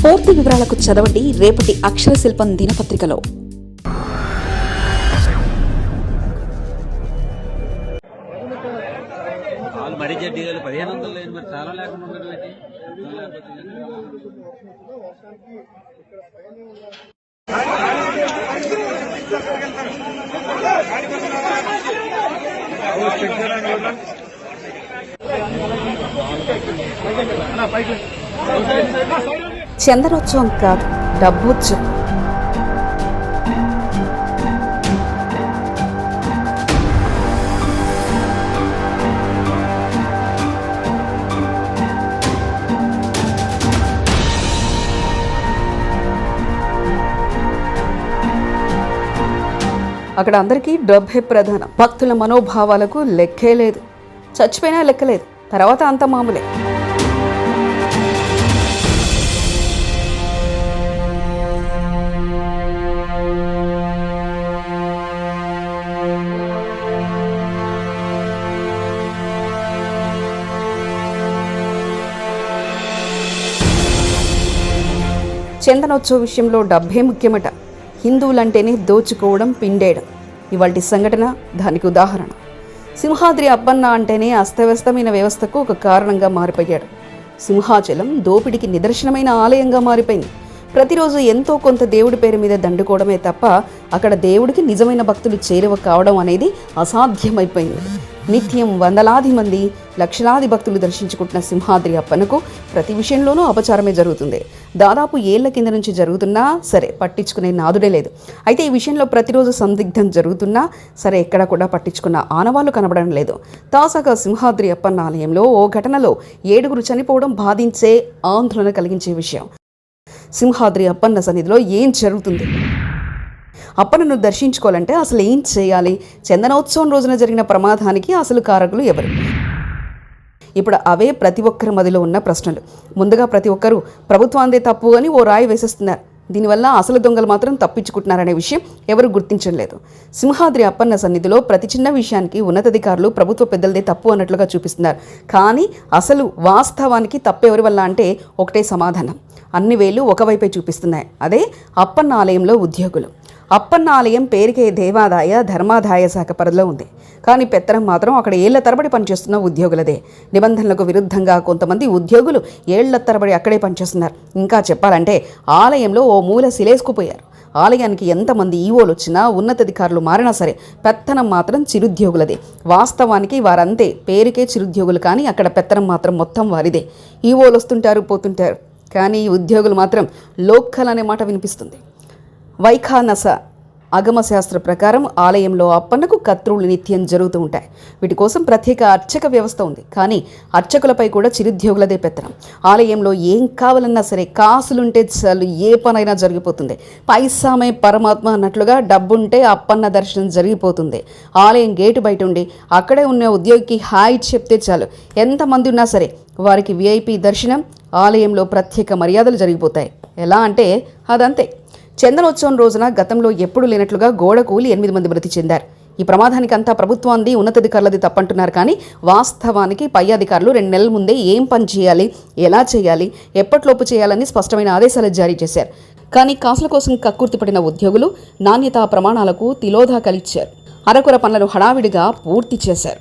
పూర్తి వివరాలకు చదవండి రేపటి అక్షర శిల్పం దినపత్రికలో. వాళ్ళు మరీ జడ్డి గారు పదిహేను వందలు లేదు మరి చాలా లేకుండా ఉండడం ఏంటి? లేకపోతే చందనోత్సవం కాదు డబ్బోత్సవం. అక్కడ అందరికీ డబ్బే ప్రధానం. భక్తుల మనోభావాలకు లెక్కే లేదు. చచ్చిపోయినా లెక్కలేదు. తర్వాత అంత మామూలే. చందనోత్సవ విషయంలో డబ్బే ముఖ్యమట. హిందువులంటేనే దోచుకోవడం పిండేయడం. ఇవాటి సంఘటన దానికి ఉదాహరణ. సింహాద్రి అప్పన్న అంటేనే అస్తవ్యస్తమైన వ్యవస్థకు ఒక కారణంగా మారిపోయాడు. సింహాచలం దోపిడికి నిదర్శనమైన ఆలయంగా మారిపోయింది. ప్రతిరోజు ఎంతో కొంత దేవుడి పేరు మీద దండుకోవడమే తప్ప అక్కడ దేవుడికి నిజమైన భక్తులు చేరువ కావడం అనేది అసాధ్యమైపోయింది. నిత్యం వందలాది మంది లక్షలాది భక్తులు దర్శించుకుంటున్న సింహాద్రి అప్పనకు ప్రతి విషయంలోనూ అపచారమే జరుగుతుంది. దాదాపు ఏళ్ళ కింద నుంచి జరుగుతున్నా సరే పట్టించుకునే నాదుడే లేదు. అయితే ఈ విషయంలో ప్రతిరోజు సందిగ్ధం జరుగుతున్నా సరే ఎక్కడ కూడా పట్టించుకున్న ఆనవాళ్ళు కనబడడం లేదు. తాజాగా సింహాద్రి అప్పన్న ఆలయంలో ఓ ఘటనలో ఏడుగురు చనిపోవడం బాధించే ఆందోళన కలిగించే విషయం. సింహాద్రి అప్పన్న సన్నిధిలో ఏం జరుగుతుంది? అప్పన్నను దర్శించుకోవాలంటే అసలు ఏం చేయాలి? చందనోత్సవం రోజున జరిగిన ప్రమాదానికి అసలు కారకులు ఎవరు? ఇప్పుడు అవే ప్రతి ఒక్కరి మదిలో ఉన్న ప్రశ్నలు. ముందుగా ప్రతి ఒక్కరూ ప్రభుత్వాందే తప్పు అని ఓ రాయి వేసేస్తున్నారు. దీనివల్ల అసలు దొంగలు మాత్రం తప్పించుకుంటున్నారనే విషయం ఎవరు గుర్తించడం లేదు. సింహాద్రి అప్పన్న సన్నిధిలో ప్రతి చిన్న విషయానికి ఉన్నతాధికారులు ప్రభుత్వ పెద్దలదే తప్పు అన్నట్లుగా చూపిస్తున్నారు. కానీ అసలు వాస్తవానికి తప్పెవరి ఎవరి వల్ల అంటే ఒకటే సమాధానం. అన్ని వేలు ఒకవైపే చూపిస్తున్నాయి. అదే అప్పన్న ఆలయంలో ఉద్యోగులు. అప్పన్న ఆలయం పేరుకే దేవాదాయ ధర్మాదాయ శాఖ పరిధిలో ఉంది. కానీ పెత్తనం మాత్రం అక్కడ ఏళ్ళ తరబడి పనిచేస్తున్న ఉద్యోగులదే. నిబంధనలకు విరుద్ధంగా కొంతమంది ఉద్యోగులు ఏళ్ళ తరబడి అక్కడే పనిచేస్తున్నారు. ఇంకా చెప్పాలంటే ఆలయంలో ఓ మూల శిలేసుకుపోయారు. ఆలయానికి ఎంతమంది ఈవోలు వచ్చినా ఉన్నతాధికారులు మారినా సరే పెత్తనం మాత్రం చిరుద్యోగులదే. వాస్తవానికి వారంతే పేరుకే చిరుద్యోగులు కానీ అక్కడ పెత్తనం మాత్రం మొత్తం వారిదే. ఈవోలు వస్తుంటారు పోతుంటారు. కానీ ఉద్యోగులు మాత్రం లోకల్ అనే మాట వినిపిస్తుంది. వైఖానస అగమ శాస్త్ర ప్రకారం ఆలయంలో అప్పన్నకు కత్రులు నిత్యం జరుగుతూ ఉంటాయి. వీటి కోసం ప్రత్యేక అర్చక వ్యవస్థ ఉంది. కానీ అర్చకులపై కూడా చిరుద్యోగులదే పెత్తనం. ఆలయంలో ఏం కావాలన్నా సరే కాసులుంటే చాలు ఏ పనైనా జరిగిపోతుంది. పైసామే పరమాత్మ అన్నట్లుగా డబ్బుంటే అప్పన్న దర్శనం జరిగిపోతుంది. ఆలయం గేటు బయట ఉండి అక్కడే ఉన్న ఉద్యోగికి హాయ్ చెప్తే చాలు. ఎంతమంది ఉన్నా సరే వారికి విఐపి దర్శనం ఆలయంలో ప్రత్యేక మర్యాదలు జరిగిపోతాయి. ఎలా అంటే అదంతే. చందనోత్సవం రోజున గతంలో ఎప్పుడు లేనట్లుగా గోడ కూలి ఎనిమిది మంది మృతి చెందారు. ఈ ప్రమాదానికి అంతా ప్రభుత్వాన్ని ఉన్నతాధికారులది తప్పంటున్నారు. కానీ వాస్తవానికి పై అధికారులు రెండు నెలల ముందే ఏం పని చేయాలి ఎలా చేయాలి ఎప్పట్లోపు చేయాలని స్పష్టమైన ఆదేశాలు జారీ చేశారు. కానీ కాసుల కోసం కక్కుర్తిపడిన ఉద్యోగులు నాణ్యతా ప్రమాణాలకు తిలోదాకలిచ్చారు అరకొర పనులను హడావిడిగా పూర్తి చేశారు.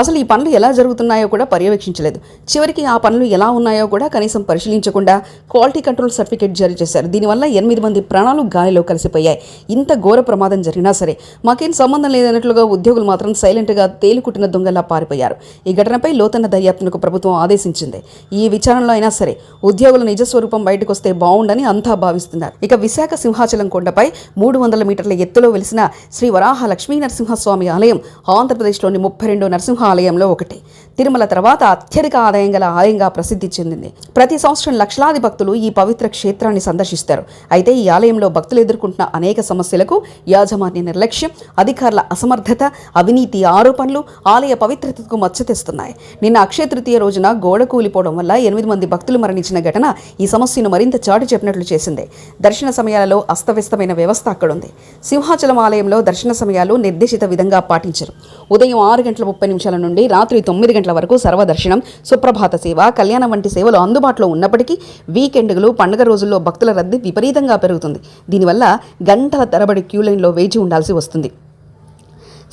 అసలు ఈ పనులు ఎలా జరుగుతున్నాయో కూడా పర్యవేక్షించలేదు. చివరికి ఆ పనులు ఎలా ఉన్నాయో కూడా కనీసం పరిశీలించకుండా క్వాలిటీ కంట్రోల్ సర్టిఫికేట్ జారీ చేశారు. దీనివల్ల ఎనిమిది మంది ప్రాణాలు గాలిలో కలిసిపోయాయి. ఇంత ఘోర ప్రమాదం జరిగినా సరే మాకేం సంబంధం లేదన్నట్లుగా ఉద్యోగులు మాత్రం సైలెంట్గా తేలికుట్టిన దొంగలా పారిపోయారు. ఈ ఘటనపై లోతన్న దర్యాప్తునకు ప్రభుత్వం ఆదేశించింది. ఈ విచారణలో అయినా సరే ఉద్యోగుల నిజస్వరూపం బయటకు వస్తే బాగుండని అంతా భావిస్తున్నారు. ఇక విశాఖ సింహాచలం కొండపై మూడు వందల మీటర్ల ఎత్తులో వెలిసిన శ్రీ వరాహ లక్ష్మీ నరసింహస్వామి ఆలయం ఆంధ్రప్రదేశ్లోని ముప్పై రెండో నరసింహ ఆలయంలో ఒకటి. తిరుమల తర్వాత అత్యధిక ఆదాయం గల ఆలయంగా ప్రసిద్ధి చెందింది. ప్రతి సంవత్సరం లక్షలాది భక్తులు ఈ పవిత్ర క్షేత్రాన్ని సందర్శిస్తారు. అయితే ఈ ఆలయంలో భక్తులు ఎదుర్కొంటున్న అనేక సమస్యలకు యాజమాన్య నిర్లక్ష్యం అధికారుల అసమర్థత అవినీతి ఆరోపణలు ఆలయ పవిత్రతకు మచ్చ తెస్తున్నాయి నిన్న అక్షయ తృతీయ రోజున గోడ కూలిపోవడం వల్ల ఎనిమిది మంది భక్తులు మరణించిన ఘటన ఈ సమస్యను మరింత చాటు చెప్పినట్లు చేసింది. దర్శన సమయాలలో అస్తవ్యస్తమైన వ్యవస్థ అక్కడుంది. సింహాచలం ఆలయంలో దర్శన సమయాలు నిర్దేశిత విధంగా పాటించరు. ఉదయం ఆరు గంటల ముప్పై నిమిషాల గంటల నుండి రాత్రి తొమ్మిది గంటల వరకు సర్వదర్శనం సుప్రభాత సేవ కళ్యాణం వంటి సేవలు అందుబాటులో ఉన్నప్పటికీ వీకెండ్లు పండుగ రోజుల్లో భక్తుల రద్దీ విపరీతంగా పెరుగుతుంది. దీనివల్ల గంటల తరబడి క్యూ లైన్లో వేచి ఉండాల్సి వస్తుంది.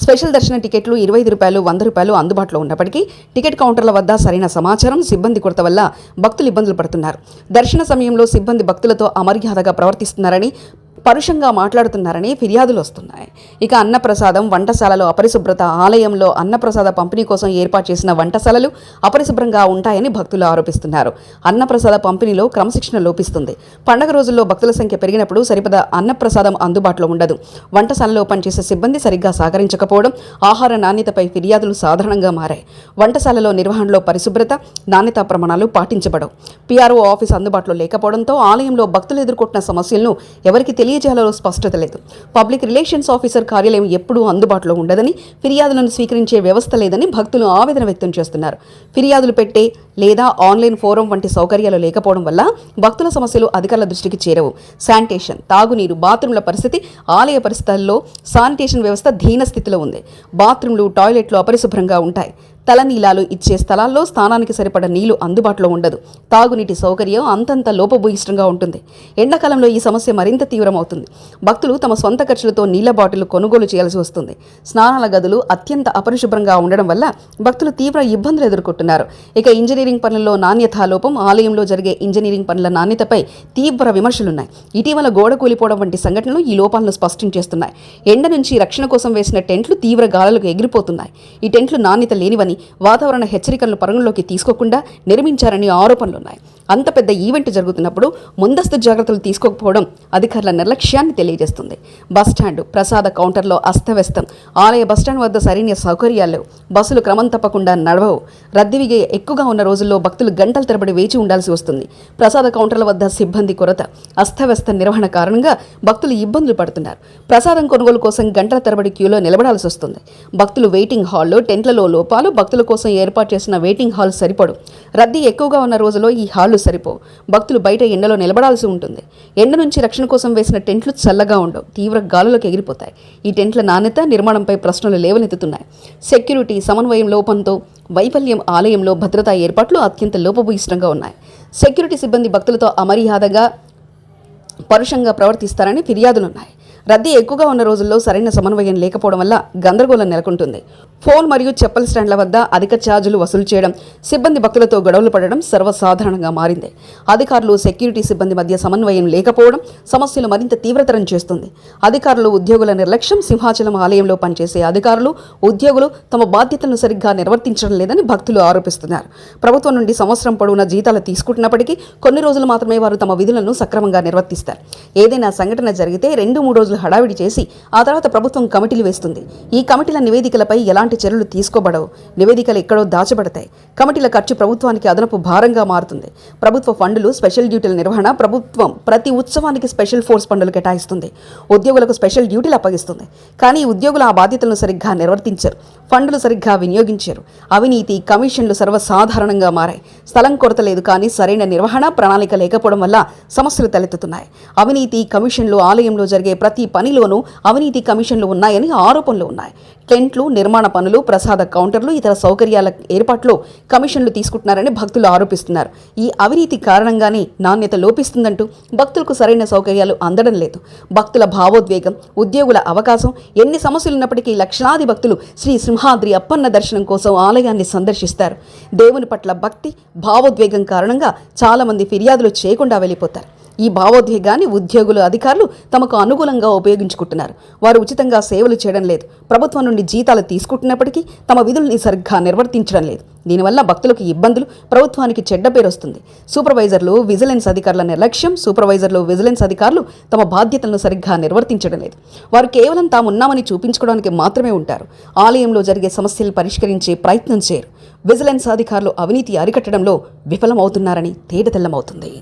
స్పెషల్ దర్శన టికెట్లు ఇరవై ఐదు రూపాయలు వంద రూపాయలు అందుబాటులో ఉన్నప్పటికీ టికెట్ కౌంటర్ల వద్ద సరైన సమాచారం సిబ్బంది కొరత వల్ల భక్తులు ఇబ్బందులు పడుతున్నారు. దర్శన సమయంలో సిబ్బంది భక్తులతో అమర్యాదగా ప్రవర్తిస్తున్నారని పరుషంగా మాట్లాడుతున్నారని ఫిర్యాదులు వస్తున్నాయి. ఇక అన్నప్రసాదం వంటశాలలో అపరిశుభ్రత ఆలయంలో అన్నప్రసాద పంపిణీ కోసం ఏర్పాటు చేసిన వంటశాలలు అపరిశుభ్రంగా ఉంటాయని భక్తులు ఆరోపిస్తున్నారు. అన్నప్రసాద పంపిణీలో క్రమశిక్షణ లోపిస్తుంది. పండగ రోజుల్లో భక్తుల సంఖ్య పెరిగినప్పుడు సరిపడా అన్నప్రసాదం అందుబాటులో ఉండదు. వంటశాలలో పనిచేసే సిబ్బంది సరిగ్గా సహకరించకపోవడం ఆహార నాణ్యతపై ఫిర్యాదులు సాధారణంగా మారాయి. వంటశాలలో నిర్వహణలో పరిశుభ్రత నాణ్యతా ప్రమాణాలు పాటించబడవు. పీఆర్ఓ ఆఫీస్ అందుబాటులో లేకపోవడంతో ఆలయంలో భక్తులు ఎదుర్కొంటున్న సమస్యలను ఎవరికి తెలియజేయాలో స్పష్టత లేదు. పబ్లిక్ రిలేషన్స్ ఆఫీసర్ కార్యాలయం ఎప్పుడూ అందుబాటులో ఉండదని ఫిర్యాదులను స్వీకరించే వ్యవస్థ లేదని భక్తులు ఆవేదన వ్యక్తం చేస్తున్నారు. ఫిర్యాదులు పెట్టే లేదా ఆన్లైన్ ఫోరం వంటి సౌకర్యాలు లేకపోవడం వల్ల భక్తుల సమస్యలు అధికారుల దృష్టికి చేరవు. శానిటేషన్ తాగునీరు బాత్రూంల పరిస్థితి ఆలయ పరిస్థితుల్లో శానిటేషన్ వ్యవస్థ దీన స్థితిలో ఉంది. బాత్రూంలు టాయిలెట్లు అపరిశుభ్రంగా ఉంటాయి. తలనీలాలు ఇచ్చే స్థలాల్లో స్థానానికి సరిపడ నీళ్ళు అందుబాటులో ఉండదు. తాగునీటి సౌకర్యం అంతంత లోపభూయిష్టంగా ఉంటుంది. ఎండాకాలంలో ఈ సమస్య మరింత తీవ్రమవుతుంది. భక్తులు తమ సొంత ఖర్చులతో నీళ్ళ బాటిల్ కొనుగోలు చేయాల్సి వస్తుంది. స్నానాల గదులు అత్యంత అపరిశుభ్రంగా ఉండడం వల్ల భక్తులు తీవ్ర ఇబ్బందులు ఎదుర్కొంటున్నారు. ఇక ఇంజనీరింగ్ పనుల్లో నాణ్యత లోపం ఆలయంలో జరిగే ఇంజనీరింగ్ పనుల నాణ్యతపై తీవ్ర విమర్శలున్నాయి. ఇటీవల గోడ కూలిపోవడం వంటి సంఘటనలు ఈ లోపాలను స్పష్టం చేస్తున్నాయి. ఎండ నుంచి రక్షణ కోసం వేసిన టెంట్లు తీవ్ర గాలులకు ఎగిరిపోతున్నాయి. ఈ టెంట్లు నాణ్యత లేనివని వాతావరణ హెచ్చరికలను పరిగణలోకి తీసుకోకుండా నిర్మించారని ఆరోపణలున్నాయి. అంత పెద్ద ఈవెంట్ జరుగుతున్నప్పుడు ముందస్తు జాగ్రత్తలు తీసుకోకపోవడం అధికారుల నిర్లక్ష్యాన్ని తెలియజేస్తుంది. బస్టాండ్ ప్రసాద కౌంటర్లో అస్తవ్యస్తం. ఆలయ బస్టాండ్ వద్ద సరైన సౌకర్యాలు లేవు. బస్సులు క్రమం తప్పకుండా నడవవు. రద్దీవిగా ఎక్కువగా ఉన్న రోజుల్లో భక్తులు గంటల తరబడి వేచి ఉండాల్సి వస్తుంది. ప్రసాద కౌంటర్ల వద్ద సిబ్బంది కొరత అస్తవ్యస్త నిర్వహణ కారణంగా భక్తులు ఇబ్బందులు పడుతున్నారు. ప్రసాదం కొనుగోలు కోసం గంటల తరబడి క్యూలో నిలబడాల్సి వస్తుంది. భక్తులు వెయిటింగ్ హాల్లో టెంట్లలో లోపాలు భక్తుల కోసం ఏర్పాటు చేసిన వెయిటింగ్ హాల్ సరిపడు. రద్దీ ఎక్కువగా ఉన్న రోజులో ఈ హాళ్ళు సరిపో భక్తులు బయట ఎండలో నిలబడాల్సి ఉంటుంది. ఎండ నుంచి రక్షణ కోసం వేసిన టెంట్లు చల్లగా ఉండవు. తీవ్ర గాలులకు ఎగిరిపోతాయి. ఈ టెంట్ల నాణ్యత నిర్మాణంపై ప్రశ్నలు లేవనెత్తుతున్నాయి. సెక్యూరిటీ సమన్వయం లోపంతో వైఫల్యం ఆలయంలో భద్రతా ఏర్పాట్లు అత్యంత లోపభూయిష్టంగా ఉన్నాయి. సెక్యూరిటీ సిబ్బంది భక్తులతో అమర్యాదగా పరుషంగా ప్రవర్తిస్తారని ఫిర్యాదులున్నాయి. రద్దీ ఎక్కువగా ఉన్న రోజుల్లో సరైన సమన్వయం లేకపోవడం వల్ల గందరగోళం నెలకొంటుంది. ఫోన్ మరియు చెప్పల్ స్టాండ్ల వద్ద అధిక ఛార్జీలు వసూలు చేయడం సిబ్బంది భక్తులతో గొడవలు పడడం సర్వసాధారణంగా మారింది. అధికారులు సెక్యూరిటీ సిబ్బంది మధ్య సమన్వయం లేకపోవడం సమస్యలు మరింత తీవ్రతరం చేస్తుంది. అధికారులు ఉద్యోగుల నిర్లక్ష్యం సింహాచలం ఆలయంలో పనిచేసే అధికారులు ఉద్యోగులు తమ బాధ్యతలను సరిగ్గా నిర్వర్తించడం లేదని భక్తులు ఆరోపిస్తున్నారు. ప్రభుత్వం నుండి సంవత్సరం పొడవునా జీతాలు తీసుకుంటున్నప్పటికీ కొన్ని రోజులు మాత్రమే వారు తమ విధులను సక్రమంగా నిర్వర్తిస్తారు. ఏదైనా సంఘటన జరిగితే రెండు మూడు రోజులు హడావిడి చేసి ఆ తర్వాత ప్రభుత్వం కమిటీలు వేస్తుంది. ఈ కమిటీల నివేదికలపై ఎలాంటి చర్యలు తీసుకోబడవు? నివేదికలు ఎక్కడో దాచబడతాయి. కమిటీల ఖర్చు ప్రభుత్వానికి అదనపు భారంగా మారుతుంది. ప్రభుత్వ ఫండ్లు స్పెషల్ డ్యూటీల నిర్వహణ ప్రభుత్వం ప్రతి ఉత్సవానికి స్పెషల్ ఫోర్స్ ఫండ్లు కేటాయిస్తుంది. ఉద్యోగులకు స్పెషల్ డ్యూటీలు అప్పగిస్తుంది. కానీ ఉద్యోగులు ఆ బాధ్యతలను సరిగ్గా నిర్వర్తించరు. ఫండ్లు సరిగ్గా వినియోగించారు. అవినీతి కమిషన్లు సర్వసాధారణంగా మారాయి. స్థలం కొరత లేదు కానీ సరైన నిర్వహణ ప్రణాళిక లేకపోవడం వల్ల సమస్యలు తలెత్తుతున్నాయి. అవినీతి కమిషన్లు ఆలయంలో జరిగే ప్రతి పనిలోనూ అవినీతి కమిషన్లు ఉన్నాయని ఆరోపణలు ఉన్నాయి. టెంట్లు నిర్మాణ పనులు ప్రసాద కౌంటర్లు ఇతర సౌకర్యాల ఏర్పాట్లో కమిషన్లు తీసుకుంటున్నారని భక్తులు ఆరోపిస్తున్నారు. ఈ అవినీతి కారణంగానే నాణ్యత లోపిస్తుందంటూ భక్తులకు సరైన సౌకర్యాలు అందడం లేదు. భక్తుల భావోద్వేగం ఉద్యోగుల అవకాశం ఎన్ని సమస్యలు ఉన్నప్పటికీ లక్షలాది భక్తులు శ్రీ సింహాద్రి అప్పన్న దర్శనం కోసం ఆలయాన్ని సందర్శిస్తారు. దేవుని పట్ల భక్తి భావోద్వేగం కారణంగా చాలామంది ఫిర్యాదులు చేయకుండా వెళ్ళిపోతారు. ఈ భావోద్వేగాన్ని ఉద్యోగులు అధికారులు తమకు అనుకూలంగా ఉపయోగించుకుంటున్నారు. వారు ఉచితంగా సేవలు చేయడం లేదు. ప్రభుత్వం నుండి జీతాలు తీసుకుంటున్నప్పటికీ తమ విధుల్ని సరిగ్గా నిర్వర్తించడం లేదు. దీనివల్ల భక్తులకు ఇబ్బందులు ప్రభుత్వానికి చెడ్డ పేరు వస్తుంది. సూపర్వైజర్లు విజిలెన్స్ అధికారుల నిర్లక్ష్యం సూపర్వైజర్లు విజిలెన్స్ అధికారులు తమ బాధ్యతలను సరిగ్గా నిర్వర్తించడం లేదు. వారు కేవలం తామున్నామని చూపించుకోవడానికి మాత్రమే ఉంటారు. ఆలయంలో జరిగే సమస్యలు పరిష్కరించే ప్రయత్నం చేయరు. విజిలెన్స్ అధికారులు అవినీతి అరికట్టడంలో విఫలమవుతున్నారని తేటతెల్లమవుతుంది.